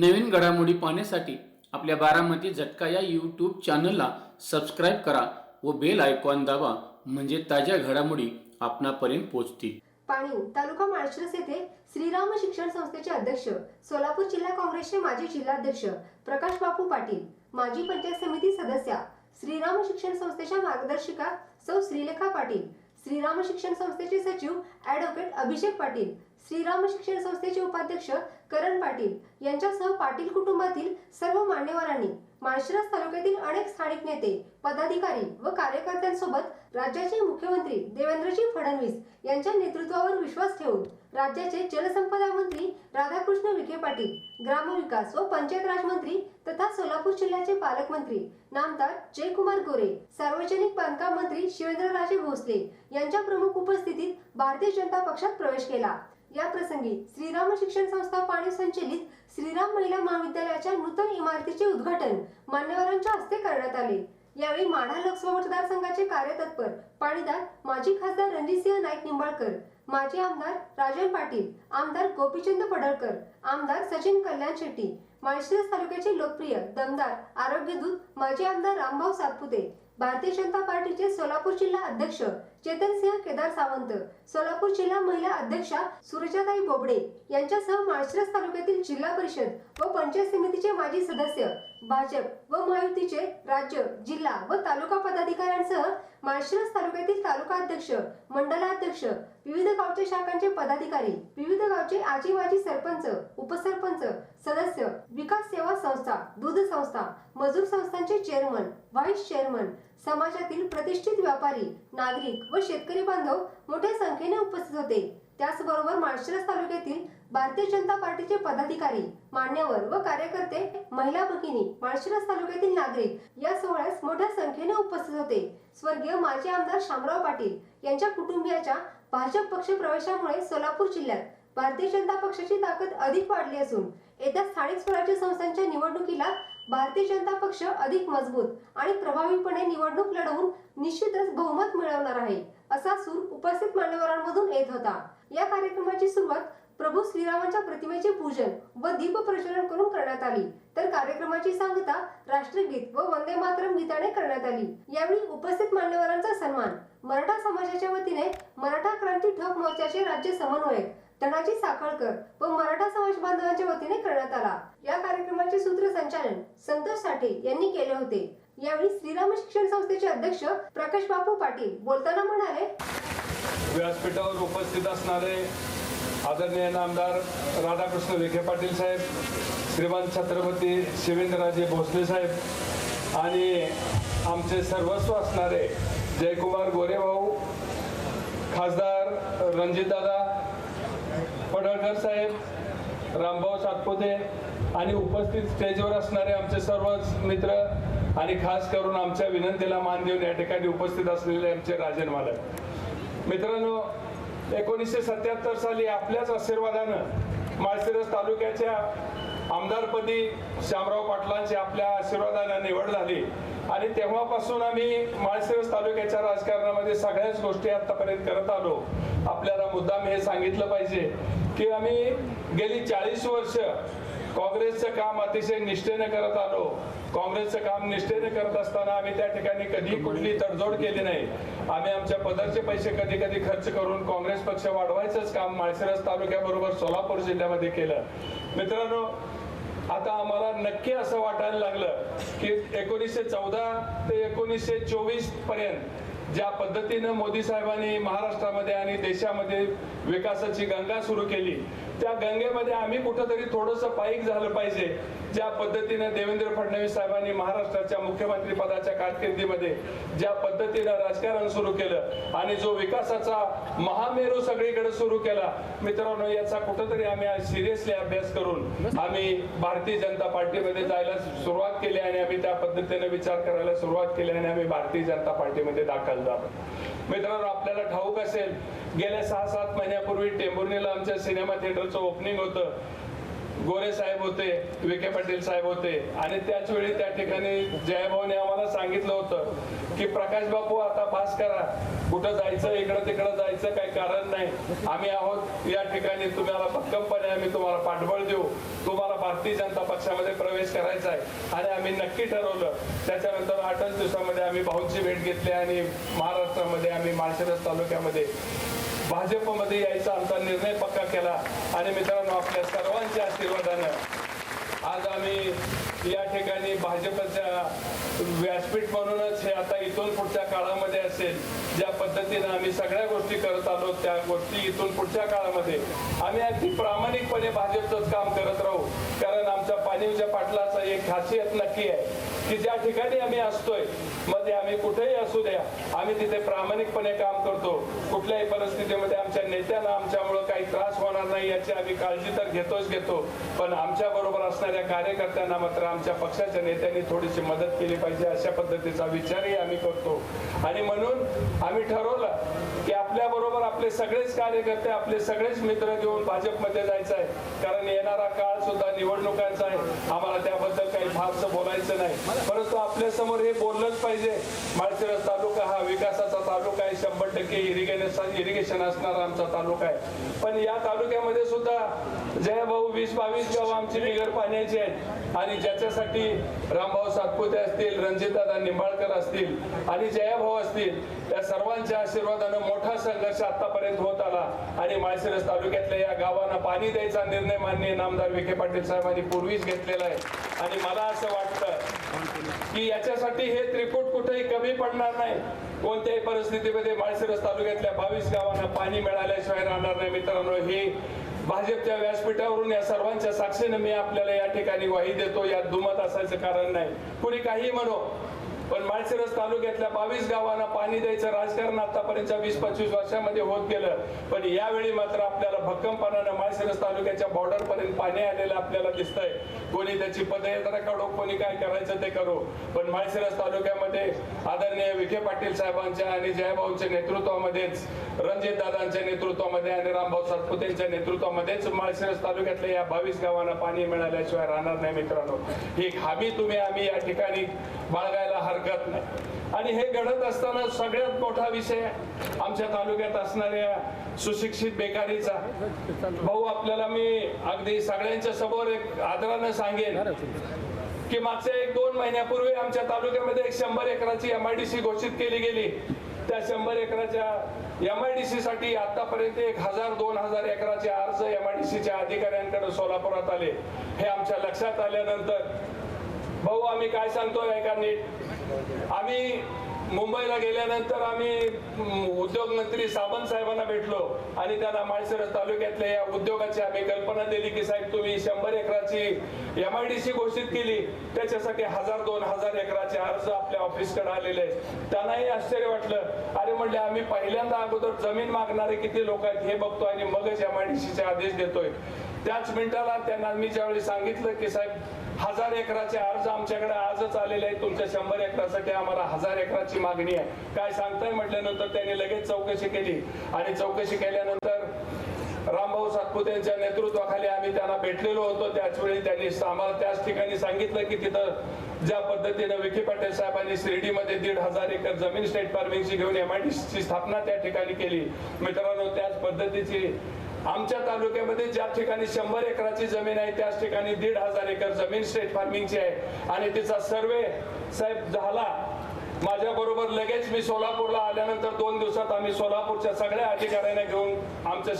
नवीन घडामोडी पाहण्यासाठी आपल्या बारामती झटका या यूट्यूब चॅनलला सबस्क्राईब करा व बेल आयकॉन दाबा म्हणजे ताज्या घडामोडी आपणापर्यंत पोहोचतील. पाणी तालुका माळशिरस येथे श्रीराम शिक्षण संस्थेचे अध्यक्ष सोलापूर जिल्हा काँग्रेसचे माजी जिल्हाध्यक्ष प्रकाश बापू पाटील माजी पंचायत समिती सदस्या श्रीराम शिक्षण संस्थेच्या मार्गदर्शिका सौ श्रीलेखा पाटील श्रीराम शिक्षण संस्थेचे सचिव ॲडव्होकेट अभिषेक पाटील श्रीराम शिक्षण संस्थेचे उपाध्यक्ष करण पाटील यांच्यासह पाटील कुटुंबातील सर्व मान्यवरांनी माळशिरस तालुक्यातील अनेक स्थानिक नेते पदाधिकारी व कार्यकर्त्यांसोबत राज्याचे मुख्यमंत्री देवेंद्रजी फडणवीस यांच्या नेतृत्वावर विश्वास ठेवून राज्याचे जलसंपदा मंत्री राधाकृष्ण विखे पाटील ग्रामविकास व पंचायत राज मंत्री तथा सोलापूर जिल्ह्याचे पालकमंत्री नामदार जयकुमार गोरे सार्वजनिक बांधकाम मंत्री शिवेंद्रराजे भोसले यांच्या प्रमुख उपस्थितीत भारतीय जनता पक्षात प्रवेश केला. या प्रसंगी श्रीराम शिक्षण संस्था पाणी संचलित श्रीराम महिला महाविद्यालयाच्या नूतन इमारतीचे उद्घाटन मान्यवरांच्या हस्ते करण्यात आले. यावेळी माढा लोकसभा मतदारसंघाचे कार्यतत्पर पाणीदार माजी खासदार रणजितसिंह नाईक निंबाळकर माजी आमदार राजन पाटील आमदार गोपीचंद पडळकर आमदार सचिन कल्याण शेट्टी माळशिरस तालुक्याचे लोकप्रिय दमदार आरोग्यदूत माजी आमदार रामभाऊ सातपुते भारतीय जनता पार्टीचे सोलापूर जिल्हा अध्यक्ष चेतन सिंह केदार सावंत सोलापूर जिल्हा महिला अध्यक्षा सुरजाताई बोबडे यांच्यासह माळशिरस तालुक्यातील जिल्हा परिषद व पंचायत समितीचे माजी सदस्य भाजप व महायुतीचे राज्य जिल्हा व तालुका पदाधिकाऱ्यांसह माळशिरस तालुक्यातील तालुका अध्यक्ष मंडलाध्यक्ष विविध गावचे शाखांचे पदाधिकारी विविध गावचे आजी माजी सरपंच उपसरपंच सदस्य विकास सेवा संस्था दूध संस्था मजूर संस्थांचे चेअरमन व्हाईस चेअरमन समाजातील प्रतिष्ठित व्यापारी नागरिक व शेतकरी बांधव मोठ्या संख्येने उपस्थित होते. त्याचबरोबर माळशिरस तालुक्यातील भारतीय जनता पार्टीचे पदाधिकारी मान्यवर व कार्यकर्ते महिला भगिनी माळशिरस तालुक्यातील नागरिक या सोहळ्यास मोठ्या संख्येने उपस्थित होते. स्वर्गीय माजी आमदार शामराव पाटील यांच्या कुटुंबियाच्या भाजप पक्ष प्रवेशामुळे सोलापूर जिल्ह्यात भारतीय जनता पक्षाची ताकद अधिक वाढली असून येत्या स्थानिक स्वराज्य संस्थांच्या निवडणुकीला भारतीय जनता पक्ष अधिक मजबूत आणि प्रभावीपणे निवडणूक लढवून निश्चितच बहुमत मिळवणार आहे असा सूर उपस्थित मान्यवरांमधून येत होता. या कार्यक्रमाची सुरुवात प्रभू श्रीरामांच्या प्रतिमेचे पूजन व दीप प्रज्वलन करून करण्यात आली. तर कार्यक्रमाची सांगता राष्ट्रगीत व वंदे मातरम गीताने करण्यात आली. यावेळी उपस्थित मान्यवरांचा सन्मान मराठा समाजाच्या वतीने मराठा क्रांती ठोक मोर्चाचे राज्य समन्वयक धनाजी साखळकर व मराठा समाज बांधवांच्या वतीने करण्यात आला. या कार्यक्रमाचे सूत्रसंचालन संतोष साठे यांनी केले होते. यावेळी श्रीराम शिक्षण संस्थेचे अध्यक्ष प्रकाश बापू पाटील बोलताना म्हणाले व्यासपीठावर उपस्थित असणारे आदरणीय नामदार राधाकृष्ण विखे पाटील साहेब श्रीमान छत्रपती शिवेंद्रराजे भोसले साहेब आणि आमचे सर्वस्व असणारे जयकुमार गोरेभाऊ खासदार रणजितदादा पडळकर साहेब रामभाऊ सातपुते आणि उपस्थित स्टेजवर असणारे आमचे सर्व मित्र आणि खास करून आमच्या विनंतीला मान देऊन या ठिकाणी उपस्थित असलेले आमचे राजन मालक. मित्रांनो एकोणीसशे सत्याहत्तर साली आपल्याच आशीर्वादानं माळशिरस तालुक्याच्या आमदारपदी श्यामराव पाटलांची आपल्या आशीर्वादाने निवड झाली. आणि तेव्हापासून आम्ही माळशिरस तालुक्याच्या राजकारणामध्ये सगळ्याच गोष्टी आतापर्यंत करत आलो. आपल्याला मुद्दाम हे सांगितलं पाहिजे की आम्ही गेली चाळीस वर्ष काँग्रेसचं काम अतिशय निष्ठेने करत आलो. काँग्रेसचं काम निष्ठेने करत असताना आम्ही त्या ठिकाणी कधी कुठली तडजोड केली नाही. आम्ही आमच्या पदरचे पैसे कधी कधी खर्च करून काँग्रेस पक्ष वाढवायचंच काम माळशिरस तालुक्याबरोबर सोलापूर जिल्ह्यामध्ये केलं. मित्रांनो आता आम्हाला नक्की असं वाटायला लागलं की एकोणीसशे चौदा ते एकोणीसशे चोवीसपर्यंत ज्या पद्धतीनं मोदी साहेबांनी महाराष्ट्रामध्ये आणि देशामध्ये विकासाची गंगा सुरू केली त्या गंगेमध्ये आम्ही कुठंतरी थोडस पाईक झालं पाहिजे. ज्या पद्धतीने देवेंद्र फडणवीस साहेबांनी महाराष्ट्राच्या मुख्यमंत्री पदाच्या कारकिर्दीमध्ये ज्या पद्धतीनं राजकारण सुरू केलं आणि जो विकासाचा महामेरू सगळीकडे सुरू केला मित्रांनो याचा कुठंतरी आम्ही सिरियसली अभ्यास करून आम्ही भारतीय जनता पार्टीमध्ये जायला सुरुवात केली आणि आम्ही त्या पद्धतीने विचार करायला सुरुवात केली आणि आम्ही भारतीय जनता पार्टीमध्ये दाखल झालो. मित्रांनो आपल्याला ठाऊक असेल गेल्या सहा सात महिन्यापूर्वी टेंभुर्णीला आमच्या सिनेमा थिएटरचं ओपनिंग होतं. गोरे साहेब होते विखे पाटील साहेब होते. आणि त्याच वेळी त्या ठिकाणी जयभाऊने आम्हाला सांगितलं होतं की प्रकाश बापू आता पास करा. कुठं जायचं इकडं तिकडं जायचं काही कारण नाही. आम्ही आहोत या ठिकाणी. तुम्हाला भक्कमपणे आम्ही तुम्हाला पाठबळ देऊ. तुम्हाला भारतीय जनता पक्षामध्ये प्रवेश करायचा आहे. आणि आम्ही नक्की ठरवलं. त्याच्यानंतर आठच दिवसामध्ये आम्ही भाऊंची भेट घेतली आणि महाराष्ट्रामध्ये आम्ही माळशिरस तालुक्यामध्ये भाजपमध्ये यायचा आमचा निर्णय पक्का केला. आणि मित्रांनो आपल्या सर्वांच्या आशीर्वादानं आज आम्ही या ठिकाणी भाजपच्या व्यासपीठ म्हणूनच हे आता इथून पुढच्या काळामध्ये असेल ज्या पद्धतीनं आम्ही सगळ्या गोष्टी करत आलो त्या गोष्टी इथून पुढच्या काळामध्ये आम्ही अगदी प्रामाणिकपणे भाजपचंच काम करत राहू. कारण आमच्या पाणीच्या पाटलाचा एक खासियत नक्की आहे की ज्या ठिकाणी आम्ही असतोय मग आम्ही कुठेही असू द्या. आम्ही तिथे प्रामाणिकपणे काम करतो. कुठल्याही परिस्थितीमध्ये आमच्या नेत्याला आमच्यामुळे काही त्रास होणार नाही याची आम्ही काळजी तर घेतोच घेतो. पण आमच्या बरोबर असणाऱ्या कार्यकर्त्यांना मात्र आमच्या पक्षाच्या नेत्यांनी थोडीशी मदत केली पाहिजे अशा पद्धतीचा विचारही आम्ही करतो. आणि म्हणून आम्ही ठरवलं की आपल्या बरोबर आपले सगळेच कार्यकर्ते आपले सगळेच मित्र घेऊन भाजपमध्ये जायचं आहे. कारण येणारा काळ सुद्धा निवडणुकांचा आहे. आम्हाला त्याबद्दल काही फारसं बोलायचं नाही. परंतु आपल्यासमोर हे बोललंच पाहिजे. माळशिरस तालुका हा विकासाचा तालुका आहे. शंभर टक्के इरिगेशन इरिगेशन असणारा आमचा तालुका आहे. पण या तालुक्यामध्ये सुद्धा जय भाऊ वीस बावीस गाव आमची बिगर पाण्याची आहेत. आणि ज्याच्यासाठी रामभाऊ सातपुते असतील रणजितदादा निंबाळकर असतील आणि जयाभाऊ असतील या सर्वांच्या आशीर्वादानं मोठा संघर्ष आतापर्यंत होत आला. आणि माळशिरस तालुक्यातल्या या गावांना पाणी द्यायचा निर्णय माननीय नामदार विखे पाटील साहेबांनी पूर्वीच घेतलेला आहे. आणि मला असं की याच्यासाठी हे त्रिकूट कुठेही कमी पडणार नाही. कोणत्याही परिस्थितीमध्ये माळशिरस तालुक्यातल्या बावीस गावांना पाणी मिळाल्याशिवाय राहणार नाही. मित्रांनो हे भाजपच्या व्यासपीठावरून या सर्वांच्या साक्षीनं मी आपल्याला या ठिकाणी ग्वाही देतो. यात दुमत असायचं कारण नाही. कुणी काही म्हणो पण माळशिरस तालुक्यातल्या बावीस गावांना पाणी द्यायचं राजकारण आतापर्यंत वीस पंचवीस वर्षामध्ये होत गेलं. पण यावेळी मात्र आपल्याला भक्कमपणानं माळशिरस तालुक्याच्या बॉर्डर पर्यंत पाणी आलेलं आपल्याला दिसतंय. कोणी त्याची पदयात्रा काढो कोणी काय करायचं ते करू. पण माळशिरस तालुक्यामध्ये आदरणीय विखे पाटील साहेबांच्या आणि जयभाऊंच्या नेतृत्वामध्येच रणजित दादांच्या नेतृत्वामध्ये आणि रामभाऊ सातपुतेंच्या नेतृत्वामध्येच माळशिरस तालुक्यातल्या या बावीस गावांना पाणी मिळाल्याशिवाय राहणार नाही मित्रांनो. ही हमी तुम्ही आम्ही या ठिकाणी बाळगायला हरकत नाही. आणि हे घडत असताना सगळ्यात मोठा विषय आमच्या तालुक्यात असणाऱ्या सुशिक्षित बेकारीचा. भाऊ आपल्याला मी अगदी सगळ्यांच्या समोर एक आदरानं सांगेन की मागच्या एक दोन महिन्यापूर्वी आमच्या तालुक्यामध्ये एक शंभर एकराची एम आय डी सी घोषित केली गेली. त्या शंभर एकराच्या एम आय डी सी साठी आतापर्यंत एक हजार दोन हजार एकराचे अर्ज एम आय डी सीच्या अधिकाऱ्यांकडे सोलापुरात आले. हे आमच्या लक्षात आल्यानंतर भाऊ आम्ही काय सांगतोय? ऐका नीट. आम्ही मुंबईला गेल्यानंतर आम्ही उद्योग मंत्री सावंत साहेबांना भेटलो आणि त्यांना माळशिरस तालुक्यातल्या या उद्योगाची आम्ही कल्पना दिली की साहेब तुम्ही शंभर एकराची एम आय डी सी घोषित केली. त्याच्यासाठी हजार दोन हजार एकराचे अर्ज आपल्या ऑफिसकडे आलेले आहेत. त्यांनाही आश्चर्य वाटलं. अरे म्हणले आम्ही पहिल्यांदा अगोदर जमीन मागणारे किती लोक आहेत हे बघतोय आणि मगच एम आय डी सीचे आदेश देतोय. त्याच मिनिटाला त्यांना मी ज्यावेळी सांगितलं की साहेब हजार एकराचे अर्ज आमच्याकडे आजच आलेले आहेत. तुमच्या शंभर एकरासाठी आम्हाला हजार एकराची मागणी आहे. काय सांगताय म्हटल्यानंतर त्यांनी लगेच चौकशी केली. आणि चौकशी केल्यानंतर रामभाऊ सातपुते यांच्या नेतृत्वाखाली आम्ही त्यांना भेटलेलो होतो. त्याच वेळी त्यांनी आम्हाला त्याच ठिकाणी सांगितलं की तिथं ज्या पद्धतीनं विखे पाटील साहेबांनी शिर्डीमध्ये दीड हजार एकर जमीन स्टेट फार्मिंगची घेऊन एमआयडीसी स्थापना त्या ठिकाणी केली. मित्रांनो त्याच पद्धतीची आमच्या तालुक्यामध्ये ज्या ठिकाणी शंभर एकराची जमीन आहे त्याच ठिकाणी दीड हजार एकर जमीन स्टेट फार्मिंगची आहे. आणि तिचा सर्वे साहेब झाला. माझ्या बरोबर लगेच मी सोलापूरला आल्यानंतर दोन दिवसात आम्ही सोलापूरच्या सगळ्या अधिकाऱ्यांना घेऊन आमच्या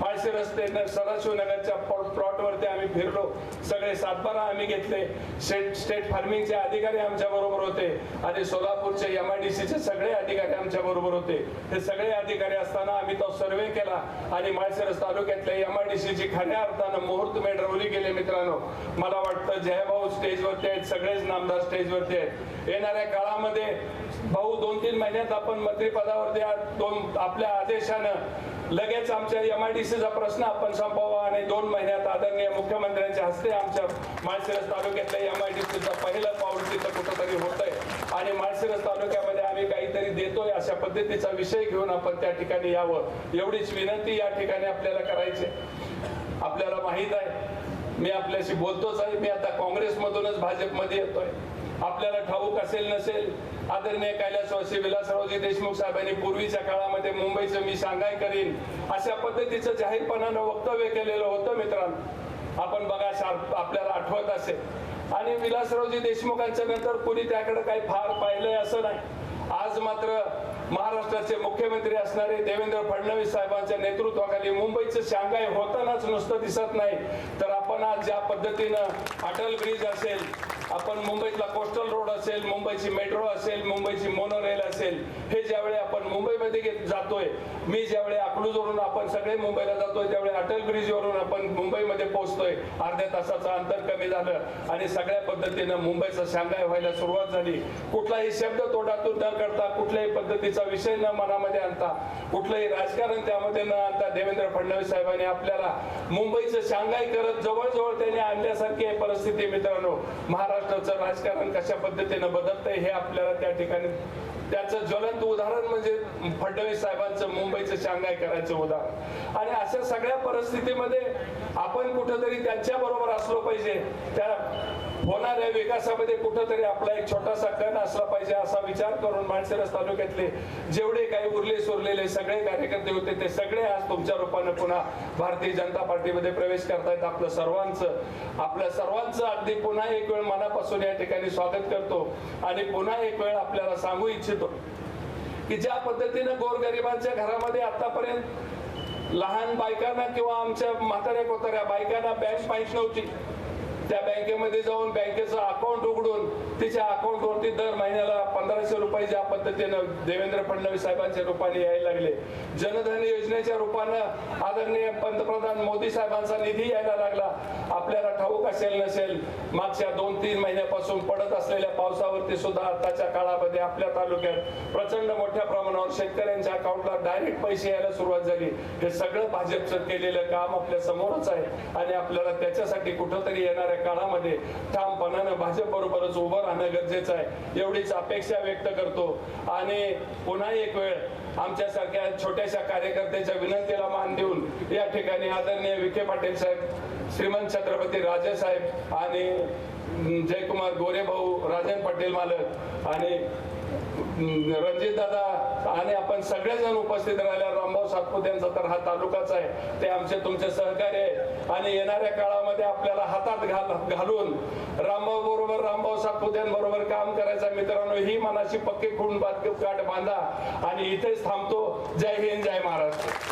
माळशी रस्ते सदाशिव नगरच्या प्लॉटवरती आम्ही फिरलो. सगळे सातबारा आम्ही घेतले. स्टेट स्टेट फार्मिंगचे अधिकारी आमच्या बरोबर होते. आणि सोलापूरचे एम आय डी सीचे सगळे अधिकारी आमच्या बरोबर होते. हे सगळे अधिकारी असताना आम्ही तो सर्वे केला. आणि माळशिरस तालुक्यातल्या एम आय डी सीची खऱ्या अर्थानं मुहूर्त रवली गेले मित्रांनो. मला वाटतं जयभाऊ स्टेजवरती आहेत. सगळेच नामदार स्टेजवरती आहेत. येणाऱ्या काळामध्ये भाऊ दोन तीन महिन्यात आपण मंत्रिपदावरती दोन आपल्या आदेशानं लगेच आमच्या यम आय डी सीचा प्रश्न आपण संपवा आणि दोन महिन्यात आदरणीय मुख्यमंत्र्यांच्या हस्ते आमच्या माळशिरस तालुक्यातल्या सीचा पहिलं पाऊल तिथं कुठंतरी होत आहे आणि माळशिरस तालुक्यामध्ये आम्ही काहीतरी देतोय अशा पद्धतीचा विषय घेऊन आपण त्या ठिकाणी यावं. एवढीच विनंती या ठिकाणी आपल्याला करायची आहे. आपल्याला माहीत आहे. मी आपल्याशी बोलतोच आहे. मी आता काँग्रेसमधूनच भाजपमध्ये येतोय. आपल्याला ठाऊक असेल नसेल आदरणीय कैलासवासी विलासरावजी देशमुख साहेबांनी पूर्वीच्या काळामध्ये मुंबईचं मी सांगाय करीन अशा पद्धतीचं जाहीरपणानं वक्तव्य केलेलं होतं मित्रांनो. आपण बघा आपल्याला आठवत असेल. आणि विलासरावजी देशमुखांच्या नंतर कुणी त्याकडे काही फार पाहिलंय असं नाही. आज मात्र महाराष्ट्राचे मुख्यमंत्री असणारे देवेंद्र फडणवीस साहेबांच्या नेतृत्वाखाली मुंबईचं शांघाय होतानाच नुसतं दिसत नाही. तर आपण आज ज्या पद्धतीनं अटल ब्रिज असेल असेल मुंबईची मेट्रो असेल मुंबईची मोनोरेल असेल हे ज्यावेळी आपण मुंबईमध्ये जातोय मी ज्यावेळी अकलूजवरून आपण सगळे मुंबईला जातोय त्यावेळी अटल ब्रिजवरून आपण मुंबईमध्ये पोहोचतोय. अर्ध्या तासाचं अंतर कमी झालं आणि सगळ्या पद्धतीनं मुंबईचं शांघाय व्हायला सुरुवात झाली. कुठलाही शब्द तोडातून न करता कुठल्याही पद्धतीचा विषय न मनामध्ये आणता कुठलंही राजकारण त्यामध्ये न आणता देवेंद्र फडणवीस साहेबांनी आपल्याला मुंबईचं शांघाय करत जवळजवळ त्यांनी आणल्यासारखी परिस्थिती मित्रांनो. महाराष्ट्राचं राजकारण कशा पद्धतीनं बदलतंय हे आपल्याला त्या ठिकाणी त्याचं ज्वलंत उदाहरण म्हणजे फडणवीस साहेबांचं मुंबईचं शांघाय करायचं उदाहरण. आणि अशा सगळ्या परिस्थितीमध्ये आपण कुठंतरी त्यांच्या बरोबर असलो पाहिजे. त्या होणाऱ्या विकासामध्ये कुठंतरी आपला एक छोटासा कण असला पाहिजे असा विचार करून माणसेरस तालुक्यातले जेवढे काही उरले सुरलेले सगळे कार्यकर्ते होते ते सगळे आज तुमच्या रूपाने पुन्हा भारतीय जनता पार्टीमध्ये प्रवेश करतायत आपलं सर्वांचं. आपल्या सर्वांचं अगदी पुन्हा एक वेळ मनापासून या ठिकाणी स्वागत करतो आणि पुन्हा एक वेळ आपल्याला सांगू इच्छितो की ज्या पद्धतीनं गोरगरिबांच्या घरामध्ये आतापर्यंत लहान बायकांना किंवा आमच्या म्हाताऱ्या कोताऱ्या बायकांना बँक माहीत नव्हती. त्या बँकेमध्ये जाऊन बँकेचं अकाउंट उघडून तिच्या अकाउंटवरती दर महिन्याला पंधराशे रुपये ज्या पद्धतीनं देवेंद्र फडणवीस साहेबांच्या रूपाने यायला लागले. जनधन योजनेच्या रूपानं आदरणीय पंतप्रधान मोदी साहेबांचा निधी यायला लागला. आपल्याला ठाऊक असेल नसेल मागच्या दोन तीन महिन्यापासून पडत असलेल्या पावसावरती सुद्धा आताच्या काळामध्ये आपल्या तालुक्यात प्रचंड मोठ्या प्रमाणावर शेतकऱ्यांच्या अकाउंटला डायरेक्ट पैसे यायला सुरुवात झाली. हे सगळं भाजपचं केलेलं काम आपल्या समोरच आहे आणि आपल्याला त्याच्यासाठी कुठंतरी येणाऱ्या काळामध्ये ठामपणानं भाजप बरोबरच उभं राहणं गरजेचं आहे. एवढीच अपेक्षा व्यक्त करतो. आणि पुन्हा एक वेळ आमच्यासारख्या छोट्याशा कार्यकर्त्याच्या विनंतीला मान देऊन या ठिकाणी आदरणीय विखे पाटील साहेब श्रीमंत छत्रपती राजे साहेब आणि जयकुमार गोरे भाऊ राजन पाटील मालक आणि रणजित दादा आणि आपण सगळेजण उपस्थित राहिल्या रामभाऊ सातपुत्यांचा तर हा तालुकाच आहे. ते आमचे तुमचे सहकार्य आहे आणि येणाऱ्या काळामध्ये आपल्याला हातात घाल घालून रामभाऊ बरोबर रामभाऊ सातपुत्यांबरोबर काम करायचं मित्रांनो ही मनाची पक्की खूण गाठ बांधा आणि इथेच थांबतो. जय हिंद जय महाराष्ट्र.